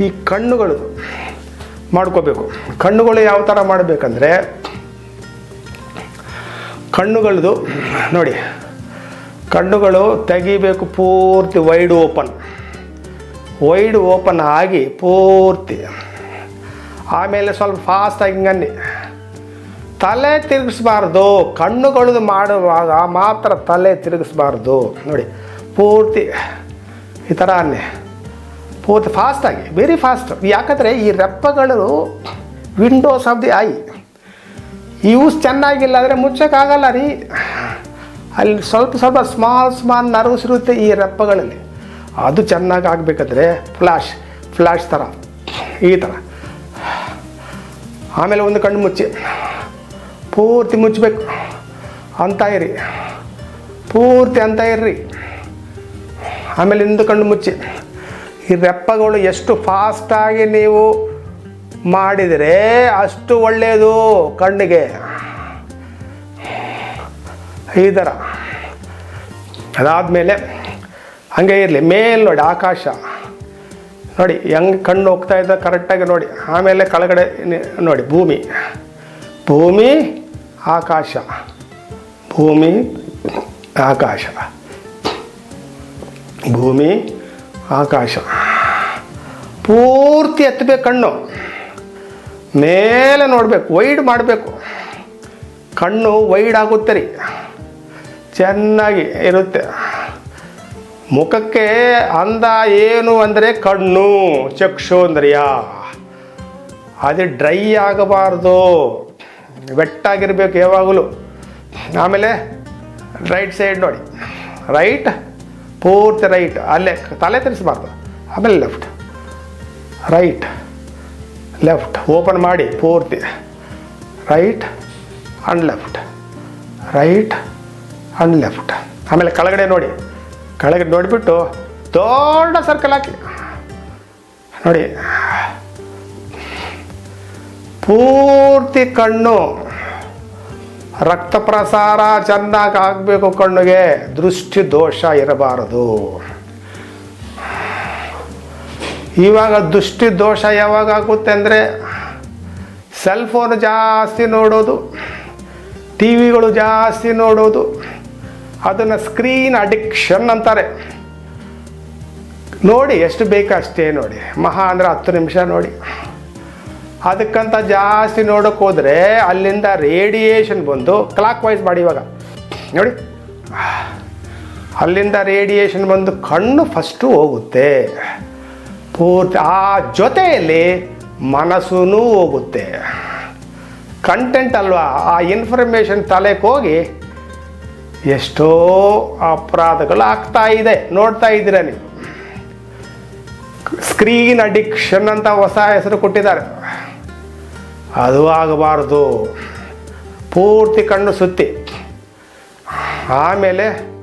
ಈ ಕಣ್ಣುಗಳು ಮಾಡ್ಕೋಬೇಕು. ಕಣ್ಣುಗಳು ಯಾವ ಥರ ಮಾಡಬೇಕಂದ್ರೆ, ಕಣ್ಣುಗಳದು ನೋಡಿ, ಕಣ್ಣುಗಳು ತೆಗಿಬೇಕು ಪೂರ್ತಿ ವೈಡ್ ಓಪನ್ ವೈಡ್ ಓಪನ್ ಆಗಿ ಪೂರ್ತಿ. ಆಮೇಲೆ ಸ್ವಲ್ಪ ಫಾಸ್ಟಾಗಿ ಹಿಂಗನ್ನಿ. ತಲೆ ತಿರುಗಿಸ್ಬಾರ್ದು. ಕಣ್ಣುಗಳದು ಮಾಡುವಾಗ ಮಾತ್ರ ತಲೆ ತಿರುಗಿಸ್ಬಾರ್ದು. ನೋಡಿ, ಪೂರ್ತಿ ಈ ಥರ ಅನ್ನಿ. ಪೂರ್ತಿ ಫಾಸ್ಟಾಗಿ ವೆರಿ ಫಾಸ್ಟ್ ಯಾಕಂದರೆ ಈ ರೆಪ್ಪಗಳು windows of the eyes ಚೆನ್ನಾಗಿಲ್ಲ ಅಂದರೆ ಮುಚ್ಚೋಕ್ಕಾಗಲ್ಲ ರೀ. ಅಲ್ಲಿ ಸ್ವಲ್ಪ ಸ್ವಲ್ಪ ಸ್ಮಾಲ್ ಸ್ಮಾಲ್ ನರ್ವ್ಸ್ ಇರುತ್ತೆ ಈ ರೆಪ್ಪಗಳಲ್ಲಿ. ಅದು ಚೆನ್ನಾಗಿ ಆಗಬೇಕಾದ್ರೆ ಫ್ಲ್ಯಾಶ್ ಫ್ಲ್ಯಾಶ್ ಥರ ಈ ಥರ ಆಮೇಲೆ ಒಂದು ಕಣ್ಣು ಮುಚ್ಚಿ, ಪೂರ್ತಿ ಮುಚ್ಚಬೇಕು. ಅಂತ ಇರಿ. ಪೂರ್ತಿ ಅಂತ ಇರ್ರಿ. ಆಮೇಲೆ ಇಂದು ಕಣ್ಣು ಮುಚ್ಚಿ. ಈ ರೆಪ್ಪಗಳು ಎಷ್ಟು ಫಾಸ್ಟಾಗಿ ನೀವು ಮಾಡಿದರೆ ಅಷ್ಟು ಒಳ್ಳೆಯದು ಕಣ್ಣಿಗೆ. ಈ ಥರ ಅದಾದಮೇಲೆ ಹಾಗೆ ಇರಲಿ, ಮೇಲೆ ನೋಡಿ ಆಕಾಶ. ನೋಡಿ, ಹೆಂಗೆ ಕಣ್ಣು ಹೋಗ್ತಾ ಇದ್ದ ಕರೆಕ್ಟಾಗಿ ನೋಡಿ. ಆಮೇಲೆ ಕೆಳಗಡೆ ನೋಡಿ, ಭೂಮಿ. ಭೂಮಿ, ಆಕಾಶ. ಭೂಮಿ ಆಕಾಶ. ಭೂಮಿ, ಆಕಾಶ. ಪೂರ್ತಿ ಎತ್ತಬೇಕು ಕಣ್ಣು. ಮೇಲೆ ನೋಡಬೇಕು ವೈಡ್ ಮಾಡಬೇಕು. ಕಣ್ಣು ವೈಡ್ ಆಗುತ್ತೆ ರೀ. ಚೆನ್ನಾಗಿ ಇರುತ್ತೆ. ಮುಖಕ್ಕೆ ಅಂದ ಏನು ಅಂದರೆ ಕಣ್ಣು, ಚಕ್ಷುಂದ್ರಿಯ. ಅದು ಡ್ರೈ ಆಗಬಾರ್ದು. ವೆಟ್ಟಾಗಿರ್ಬೇಕು ಯಾವಾಗಲೂ. ಆಮೇಲೆ ರೈಟ್ ಸೈಡ್ ನೋಡಿ. ರೈಟ್ ಪೂರ್ತಿ ರೈಟ್ ಅಲ್ಲೇ, ತಲೆ ತಿರ್ಸ್ಬಾರ್ದು. ಆಮೇಲೆ ಲೆಫ್ಟ್ ರೈಟ್ ಲೆಫ್ಟ್ ಓಪನ್ ಮಾಡಿ, ಪೂರ್ತಿ. Right and left right and left ಆಮೇಲೆ ಕೆಳಗಡೆ ನೋಡಿ. ಕೆಳಗಡೆ ನೋಡಿಬಿಟ್ಟು ದೊಡ್ಡ ಸರ್ಕಲ್ ಹಾಕಿ. ನೋಡಿ. ಪೂರ್ತಿ ಕಣ್ಣು. ರಕ್ತ ಪ್ರಸಾರ ಚೆನ್ನಾಗಿ ಆಗಬೇಕು ಕಣ್ಣಿಗೆ. ದೃಷ್ಟಿ ದೋಷ ಇರಬಾರದು. ಇವಾಗ ದುಷ್ಟಿ ದೋಷ ಯಾವಾಗ ಆಗುತ್ತೆ ಅಂದರೆ ಸೆಲ್ ಫೋನ್ ಜಾಸ್ತಿ ನೋಡೋದು ಟಿ ವಿಗಳು ಜಾಸ್ತಿ ನೋಡೋದು, ಅದನ್ನು ಸ್ಕ್ರೀನ್ ಅಡಿಕ್ಷನ್ ಅಂತಾರೆ. ನೋಡಿ, ಎಷ್ಟು ಬೇಕು ಅಷ್ಟೇ ನೋಡಿ, ಮಹಾ ಅಂದರೆ ಹತ್ತು ನಿಮಿಷ ನೋಡಿ. ಅದಕ್ಕಂತ ಜಾಸ್ತಿ ನೋಡೋಕೆ ಹೋದರೆ ಅಲ್ಲಿಂದ ರೇಡಿಯೇಷನ್ ಬಂದು ಕ್ಲಾಕ್ ವೈಸ್ ಮಾಡಿ ಇವಾಗ. ನೋಡಿ, ಅಲ್ಲಿಂದ ರೇಡಿಯೇಷನ್ ಬಂದು ಕಣ್ಣು ಫಸ್ಟು ಹೋಗುತ್ತೆ. ಪೂರ್ತಿ ಆ ಜೊತೆಯಲ್ಲಿ ಮನಸ್ಸೂ ಹೋಗುತ್ತೆ. ಕಂಟೆಂಟ್ ಅಲ್ವಾ? ಆ ಇನ್ಫಾರ್ಮೇಷನ್ ತಲೆಗೆ ಹೋಗಿ ಎಷ್ಟೋ ಅಪರಾಧಗಳು ಆಗ್ತಾ ಇದೆ. ನೋಡ್ತಾ ಇದ್ದೀರ ನೀವು? ಸ್ಕ್ರೀನ್ ಅಡಿಕ್ಷನ್ ಅಂತ ಹೊಸ ಹೆಸರು ಕೊಟ್ಟಿದ್ದಾರೆ. ಅದು ಆಗಬಾರ್ದು. ಪೂರ್ತಿ ಕಣ್ಣು ಸುತ್ತಿ. ಆಮೇಲೆ